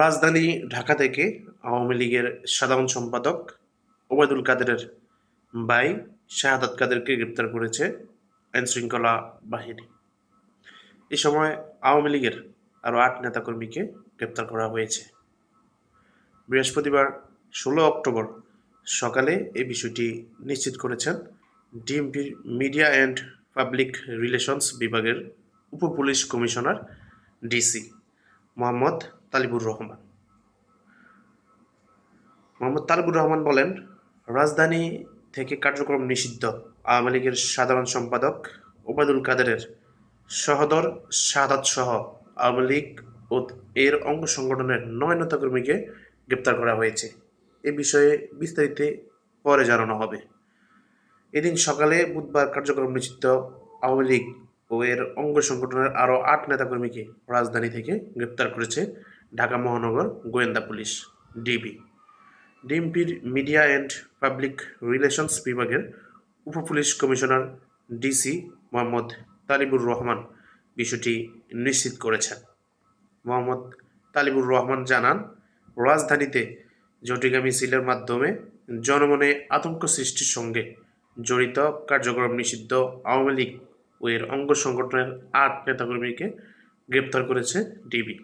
রাজধানী ঢাকা থেকে আওয়ামী লীগের সাধারণ সম্পাদক ওবায়দুল কাদেরের ভাই শাহাদাত কাদেরকে গ্রেপ্তার করেছে আইনশৃঙ্খলা বাহিনী। এ সময় আওয়ামী লীগের আরও আট নেতাকর্মীকে গ্রেপ্তার করা হয়েছে। বৃহস্পতিবার ষোলো অক্টোবর সকালে এই বিষয়টি নিশ্চিত করেছেন ডিএমপির মিডিয়া অ্যান্ড পাবলিক রিলেশনস বিভাগের উপপুলিশ কমিশনার ডিসি মোহাম্মদ তালিবুর রহমান। মোহাম্মদ তালিবুর রহমান বলেন, রাজধানী থেকে কার্যক্রম নিষিদ্ধ আওয়ামী লীগের সাধারণ সম্পাদক ওবায়দুল কাদেরের সহদর শাহাদাত সহ আওয়ামী লীগ ও এর অঙ্গ সংগঠনের নয় নেতাকর্মীকে গ্রেপ্তার করা হয়েছে। এ বিষয়ে বিস্তারিত পরে জানানো হবে। এদিন সকালে বুধবার কার্যক্রম নিষিদ্ধ আওয়ামী লীগ ও এর অঙ্গ সংগঠনের আরও আট নেতাকর্মীকে রাজধানী থেকে গ্রেপ্তার করেছে ঢাকা মহানগর, গোয়েন্দা পুলিশ, ডিবি। ডিএমপির মিডিয়া অ্যান্ড পাবলিক রিলেশনস বিভাগের উপপুলিশ কমিশনার ডিসি মোহাম্মদ তালিবুর রহমান বিষয়টি নিশ্চিত করেছেন। মোহাম্মদ তালিবুর রহমান জানান, রাজধানীতে জটিকা মিছিলের মাধ্যমে জনমনে আতঙ্ক সৃষ্টির সঙ্গে জড়িত কার্যক্রম নিষিদ্ধ আওয়ামী লীগ ও এর অঙ্গ সংগঠনের আট নেতাকর্মীকে গ্রেপ্তার করেছে ডিবি।